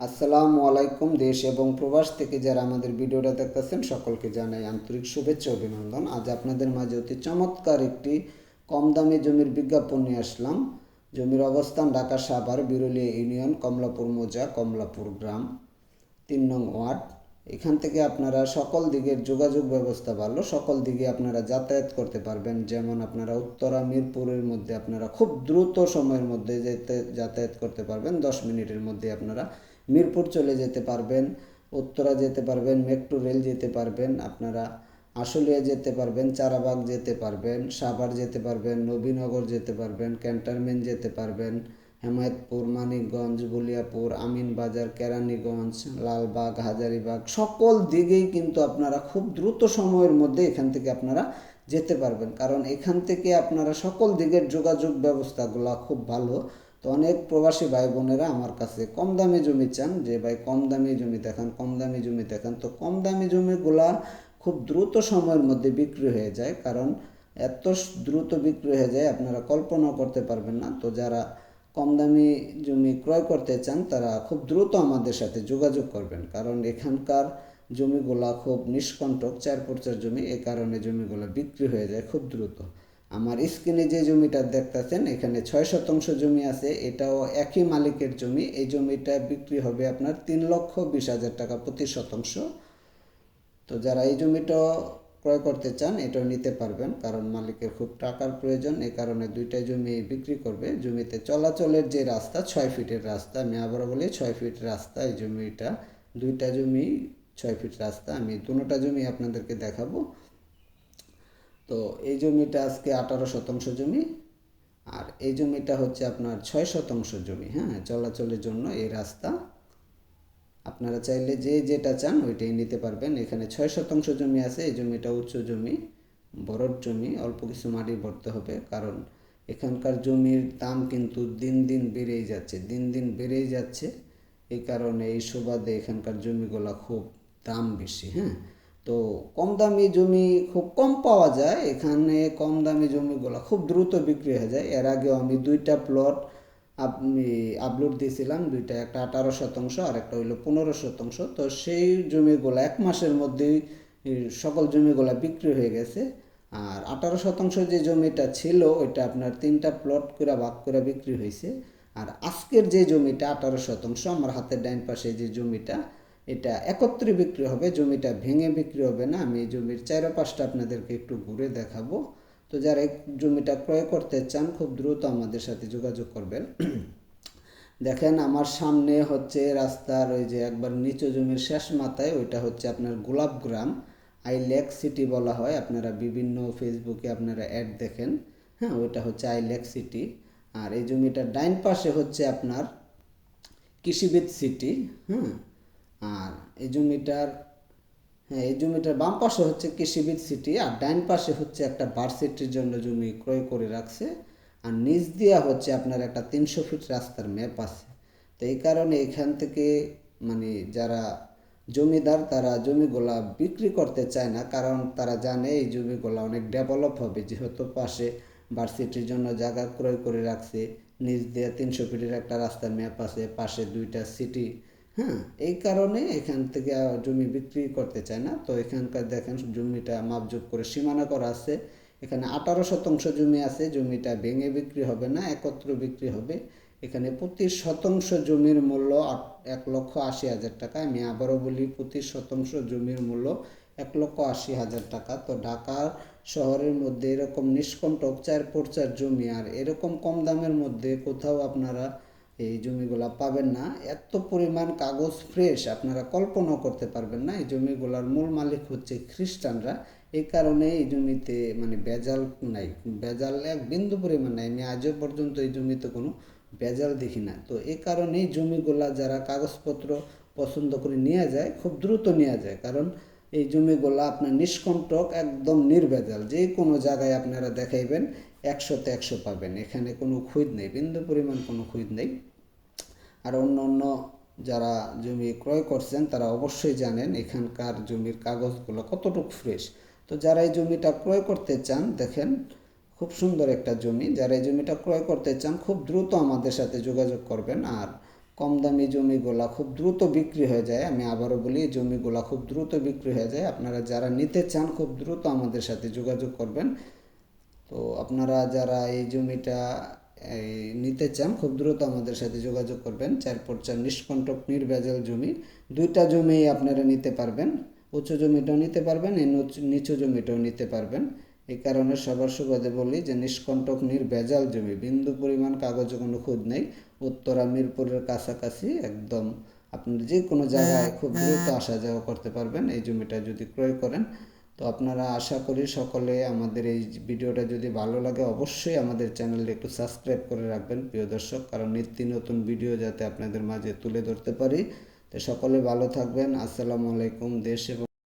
আসসালামু আলাইকুম, দেশ এবং প্রবাস থেকে যারা আমাদের ভিডিওটা দেখতেছেন, সকলকে জানাই আন্তরিক শুভেচ্ছা অভিনন্দন। আজ আপনাদের মাঝে অতি চমৎকার একটি কম দামি জমির বিজ্ঞাপন নিয়ে আসলাম। জমির অবস্থান ঢাকা সাভার, বিরুলিয়া ইউনিয়ন, কমলাপুর মোজা, কমলাপুর গ্রাম, তিন নং ওয়ার্ড। এখান থেকে আপনারা সকল দিকের যোগাযোগ ব্যবস্থা ভালো সকল দিকে আপনারা যাতায়াত করতে পারবেন। যেমন আপনারা উত্তরা, মিরপুরের মধ্যে আপনারা খুব দ্রুত সময়ের মধ্যে যেতে, যাতায়াত করতে পারবেন। দশ মিনিটের মধ্যে আপনারা মিরপুর চলে যেতে পারবেন, উত্তরা যেতে পারবেন মেট্রো রেল যেতে পারবেন, আপনারা আশুলিয়া যেতে পারবেন, চারাবাগ যেতে পারবেন, সাভার যেতে পারবেন, নবীনগর যেতে পারবেন ক্যান্টনমেন্ট যেতে পারবেন, হেমায়তপুর, মানিকগঞ্জ গুলিয়াপুর আমিনবাজার, কেরানীগঞ্জ, লালবাগ, হাজারিবাগ, সকল দিকেই কিন্তু আপনারা খুব দ্রুত সময়ের মধ্যে এখান থেকে আপনারা যেতে পারবেন। কারণ এখান থেকে আপনারা সকল দিকের যোগাযোগ ব্যবস্থাগুলো খুব ভালো তো অনেক প্রবাসী ভাই বোনেরা আমার কাছে কম দামি জমি চান, যে ভাই কম দামি জমি দেখান, কম দামি জমি দেখান। তো কম দামি জমিগুলা খুব দ্রুত সময়ের মধ্যে বিক্রি হয়ে যায়, কারণ এত দ্রুত বিক্রি হয়ে যায়, আপনারা কল্পনাও করতে পারবেন না। তো যারা কম দামি জমি ক্রয় করতে চান, তারা খুব দ্রুত আমাদের সাথে যোগাযোগ করবেন, কারণ এখানকার জমিগুলা খুব নিষ্কণ্টক, চার পর্চার জমি, এ কারণে জমিগুলো বিক্রি হয়ে যায় খুব দ্রুত। আমার স্ক্রিনে যে জমিটা দেখতেছেন, এখানে ছয় শতাংশ জমি আছে, এটাও একই মালিকের জমি। এই জমিটা বিক্রি হবে আপনার তিন লক্ষ বিশ হাজার টাকা প্রতি শতাংশ। তো যারা এই জমিটা ক্রয় করতে চান, এটাও নিতে পারবেন, কারণ মালিকের খুব টাকার প্রয়োজন। এই কারণে দুইটা জমি বিক্রি করবে। জমিতে চলাচলের যে রাস্তা, ছয় ফিটের রাস্তা, আমি আবারও বলি, ছয় ফিট রাস্তা এই জমিটা। দুইটা জমি, ছয় ফিট রাস্তা, আমি দুটোটা জমি আপনাদেরকে দেখাবো। তো এই জমিটা আজকে আঠারো শতাংশ জমি, আর এই জমিটা হচ্ছে আপনার ছয় শতাংশ জমি হ্যাঁ চলাচলের জন্য এই রাস্তা। আপনারা চাইলে যে যেটা চান ওইটাই নিতে পারবেন। এখানে ছয় শতাংশ জমি আছে, এই জমিটা উচ্চ জমি বরফ জমি, অল্প কিছু মাটি ভরতে হবে, কারণ এখানকার জমির দাম কিন্তু দিন দিন বেড়েই যাচ্ছে, দিন দিন বেড়েই যাচ্ছে। এই কারণে এই সুবাদে এখানকার জমিগুলো খুব দাম বেশি হ্যাঁ। তো কম দামি জমি খুব কম পাওয়া যায়। এখানে কম দামি জমিগুলো খুব দ্রুত বিক্রি হয়ে যায়। এর আগেও আমি দুইটা প্লট আপনি আপলোড দিয়েছিলাম। দুইটা, একটা আঠারো শতাংশ আর একটা হইল পনেরো শতাংশ। তো সেই জমিগুলো এক মাসের মধ্যেই সকল জমিগুলো বিক্রি হয়ে গেছে। আর আঠারো শতাংশ যে জমিটা ছিল, ওইটা আপনার তিনটা প্লট করে ভাগ করে বিক্রি হয়েছে। আর আজকের যে জমিটা আঠারো শতাংশ, আমার হাতের ডাইন পাশে যে জমিটা এটা একত্রে বিক্রি হবে, জমিটা ভেঙে বিক্রি হবে না। আমি এই জমির চারপাশটা আপনাদেরকে একটু ঘুরে দেখাবো। তো যারা এই জমিটা ক্রয় করতে চান, খুব দ্রুত আমাদের সাথে যোগাযোগ করবেন। দেখেন, আমার সামনে হচ্ছে রাস্তার ওই যে একবার নিচু জমির শেষ মাথায়, ওইটা হচ্ছে আপনার গোলাপ গ্রাম। আই লেক সিটি বলা হয়। আপনারা বিভিন্ন ফেসবুকে আপনারা অ্যাড দেখেন। হ্যাঁ ওইটা হচ্ছে আই লেক সিটি। আর এই জমিটার ডাইন পাশে হচ্ছে আপনার কৃষিবিদ সিটি। হ্যাঁ আর এই জমিটার হ্যাঁ এই জমিটার বাম পাশে হচ্ছে কৃষিবিদ সিটি আর ডাইন পাশে হচ্ছে একটা ভার্সিটির জন্য জমি ক্রয় করে রাখছে। আর নিচ দিয়া হচ্ছে আপনার একটা তিনশো ফিট রাস্তার ম্যাপ আছে। তো এই কারণে এখান থেকে মানে যারা জমিদার, তারা জমিগুলা বিক্রি করতে চায় না, কারণ তারা জানে এই জমিগুলা অনেক ডেভেলপ হবে, যেহেতু পাশে ভার্সিটির জন্য জায়গা ক্রয় করে রাখছে। নিচ দিয়ে তিনশো ফিটের একটা রাস্তার ম্যাপ আছে, পাশে দুইটা সিটি হ্যাঁ এই কারণে এখান থেকে জমি বিক্রি করতে চায় না। তো এখানকার দেখেন জমিটা মাপজোপ করে সীমানা করা আছে। এখানে আঠারো শতাংশ জমি আছে, জমিটা ভেঙে বিক্রি হবে না, একত্র বিক্রি হবে। এখানে প্রতি শতাংশ জমির মূল্য এক লক্ষ আশি হাজার টাকা। আমি আবারও বলি প্রতি শতাংশ জমির মূল্য এক লক্ষ আশি হাজার টাকা। তো ঢাকা শহরের মধ্যে এরকম নিষ্কণ্টক চার পর্চার জমি, আর এরকম কম দামের মধ্যে কোথাও আপনারা এই জমিগুলা পাবেন না। এত পরিমাণ কাগজ ফ্রেশ আপনারা কল্পনাও করতে পারবেন না। এই জমিগুলার মূল মালিক হচ্ছে খ্রিস্টানরা। এই কারণে এই জমিতে মানে বেজাল নাই। বেজাল এক বিন্দু পরিমাণ নাই। আমি আজও পর্যন্ত এই জমিতে কোনো বেজাল দেখি না। তো এই কারণেই জমিগুলা যারা কাগজপত্র পছন্দ করে নিয়ে যায়, খুব দ্রুত নেওয়া যায়। কারণ এই জমিগুলা আপনার নিষ্কণ্টক, একদম নির্ভেজাল যে কোনো জায়গায় আপনারা দেখাইবেন, একশোতে একশো পাবেন। এখানে কোনো খুঁজ নেই, বিন্দু পরিমাণ কোনো খুঁজ নেই। আর অন্য অন্য যারা জমি ক্রয় করছেন, তারা অবশ্যই জানেন এখানকার জমির কাগজগুলো কতটুকু ফ্রেশ। তো যারা এই জমিটা ক্রয় করতে চান, দেখেন খুব সুন্দর একটা জমি। যারা এই জমিটা ক্রয় করতে চান, খুব দ্রুত আমাদের সাথে যোগাযোগ করবেন। আর কম দামি জমিগুলা খুব দ্রুত বিক্রি হয়ে যায়। আমি আবারও বলি, জমিগুলা খুব দ্রুত বিক্রি হয়ে যায়। আপনারা যারা নিতে চান, খুব দ্রুত আমাদের সাথে যোগাযোগ করবেন। তো আপনারা যারা এই জমিটা নিতে চান, খুব দ্রুত আমাদের সাথে যোগাযোগ করবেন। চার পর চার নিষ্কণ্টক নির্ভেজাল জমি। দুইটা জমি আপনারা নিতে পারবেন। উঁচু জমিটাও নিতে পারবেন, এই নিচু জমিটাও নিতে পারবেন। এই কারণে সবার সুবাদে বলি যে নিষ্কণ্টক নির্ভেজাল জমি বিন্দু পরিমাণ কাগজে কোনো খুঁজ নেই। উত্তরা মিরপুরের কাছাকাছি একদম আপনি যে কোনো জায়গায় খুব দ্রুত আসা যাওয়া করতে পারবেন। এই জমিটা যদি ক্রয় করেন তো আপনারা আশা করি সকলে আমাদের এই ভিডিওটা যদি ভালো লাগে অবশ্যই আমাদের চ্যানেলটা একটু সাবস্ক্রাইব করে রাখবেন প্রিয় দর্শক কারণ নিত্য নতুন ভিডিও যাতে আপনাদের মাঝে তুলে ধরতে পারি। তো সকলে ভালো থাকবেন। আসসালামু আলাইকুম দেশ এবং